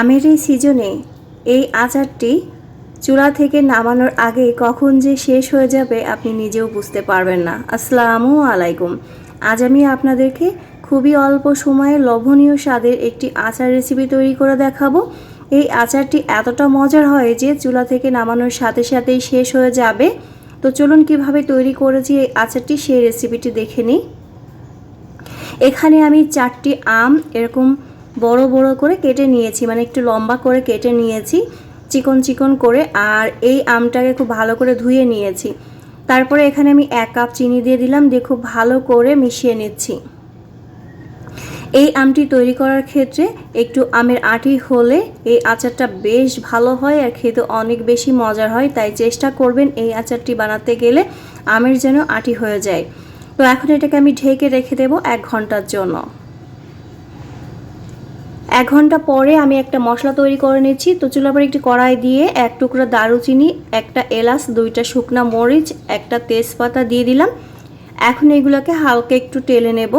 আমের এই সিজনে এই আচারটি চূড়া থেকে নামানোর আগে কখন যে শেষ হয়ে যাবে আপনি নিজেও বুঝতে পারবেন না। আসসালামু আলাইকুম। আজ আমি আপনাদেরকে খুবই অল্প সময়ে লোভনীয় স্বাদের একটি আচার রেসিপি তৈরি করে দেখাবো। এই আচারটি এতটা মজার হয় যে চুলা থেকে নামানোর সাথে সাথেই শেষ হয়ে যাবে। তো চলুন কীভাবে তৈরি করেছি এই আচারটি সেই রেসিপিটি দেখে নিই। এখানে আমি চারটি আম, এরকম বড় বড় করে কেটে নিয়েছি মানে একটু লম্বা করে কেটে নিয়েছি, চিকন চিকন করে, আর এই আমটাকে খুব ভালো করে ধুয়ে নিয়েছি। তারপরে এখানে আমি এক কাপ চিনি দিয়ে দিলাম, দিয়ে খুব ভালো করে মিশিয়ে নিচ্ছি। এই আমটি তৈরি করার ক্ষেত্রে একটু আমের আটি হলে এই আচারটা বেশ ভালো হয় আর খেতে অনেক বেশি মজার হয়, তাই চেষ্টা করবেন এই আচারটি বানাতে গেলে আমের যেন আটি হয়ে যায়। তো এখন এটাকে আমি ঢেকে রেখে দেবো এক ঘণ্টার জন্য। এক ঘণ্টা পরে আমি একটা মশলা তৈরি করে নিচ্ছি। তো চুলার পরে একটি কড়াই দিয়ে এক টুকরা দারুচিনি, একটা এলাচ, দুইটা শুকনা মরিচ, একটা তেজপাতা দিয়ে দিলাম। এখন এগুলোকে হালকা একটু টেলে নেব।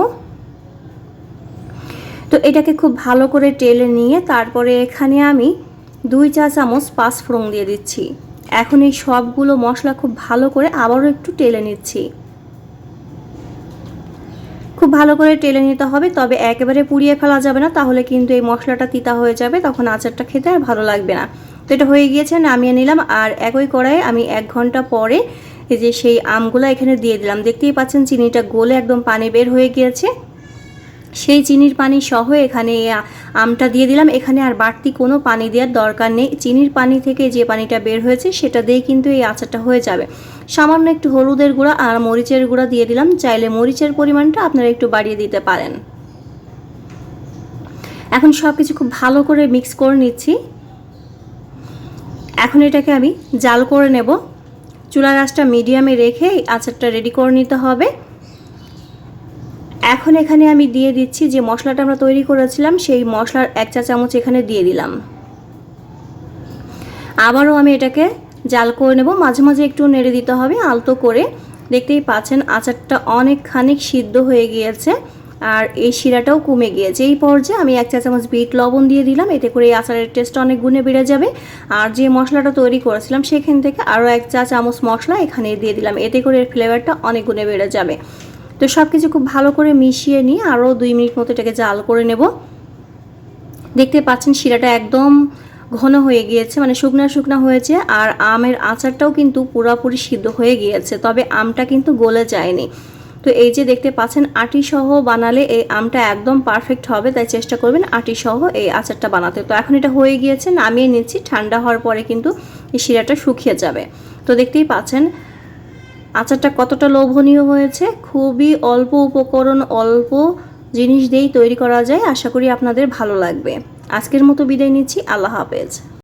তো এটাকে খুব ভালো করে টেলে নিয়ে তারপরে এখানে আমি দুই চা চামচ পাঁচ পাঁচফোড়ন দিয়ে দিচ্ছি। এখন এই সবগুলো মশলা খুব ভালো করে আবারও একটু টেলে নিচ্ছি। খুব ভালো করে টেলে নিতে হবে, তবে একেবারে পুড়িয়ে ফেলা যাবে না, তাহলে কিন্তু এই মশলাটা তিতা হয়ে যাবে, তখন আচারটা খেতে আর ভালো লাগবে না। তো এটা হয়ে গিয়েছে, নামিয়ে নিলাম, আর একই কড়াই আমি এক ঘণ্টা পরে এই যে সেই আমগুলো এখানে দিয়ে দিলাম। দেখতেই পাচ্ছেন, চিনিটা গোলে একদম পানি বের হয়ে গিয়েছে। সেই চিনির পানি সহ এখানে আমটা দিয়ে দিলাম। এখানে আর বাড়তি কোনো পানি দেওয়ার দরকার নেই। চিনির পানি থেকে যে পানিটা বের হয়েছে, সেটা দিয়েই কিন্তু এই আচারটা হয়ে যাবে। সামান্য একটু হলুদের গুঁড়া আর মরিচের গুঁড়া দিয়ে দিলাম। চাইলে মরিচের পরিমাণটা আপনারা একটু বাড়িয়ে দিতে পারেন। এখন সব কিছু খুব ভালো করে মিক্স করে নিচ্ছি। এখন এটাকে আমি জাল করে নেব। চুলা গাছটা মিডিয়ামে রেখে আচারটা রেডি করে নিতে হবে। এখন এখানে আমি দিয়ে দিচ্ছি যে মশলাটা আমরা তৈরি করেছিলাম, সেই মশলার এক চা চামচ এখানে দিয়ে দিলাম। আবারও আমি এটাকে জাল করে নেব। মাঝে মাঝে একটু নেড়ে দিতে হবে, আলতো করে। দেখতেই পাচ্ছেন আচারটা অনেকখানি সিদ্ধ হয়ে গিয়েছে আর এই শিরাটাও কমে গিয়েছে। এই পর্যায়ে আমি এক চা চামচ বিট লবণ দিয়ে দিলাম, এতে করে এই আচারের টেস্ট অনেক গুণে বেড়ে যাবে। আর যে মশলাটা তৈরি করেছিলাম, সেখান থেকে আরও এক চা চামচ মশলা এখানে দিয়ে দিলাম, এতে করে এর ফ্লেভারটা অনেক গুণে বেড়ে যাবে। তো সব কিছু খুব ভালো করে মিশিয়ে নিয়ে আরও দুই মিনিট মতো এটাকে জাল করে নেব। দেখতে পাচ্ছেন শিরাটা একদম ঘন হয়ে গিয়েছে মানে শুকনা শুকনা হয়েছে, আর আমের আচারটাও কিন্তু পুরোপুরি সিদ্ধ হয়ে গিয়েছে, তবে আমটা কিন্তু গলে যায়নি। তো এই যে দেখতে পাচ্ছেন আটি সহ বানালে এই আমটা একদম পারফেক্ট হবে, তাই চেষ্টা করবেন আটি সহ এই আচারটা বানাতে। তো এখন এটা হয়ে গিয়েছে, নামিয়ে নিচ্ছি, ঠান্ডা হওয়ার পরে কিন্তু এই শিরাটা শুকিয়ে যাবে। তো দেখতেই পাচ্ছেন আচারটা কতটা লোভনীয় হয়েছে? খুবই অল্প উপকরণ, অল্প জিনিস দিয়েই তৈরি করা যায়। আশা করি আপনাদের ভালো লাগবে। আজকের মতো বিদায় নিচ্ছি। আল্লাহ হাফেজ।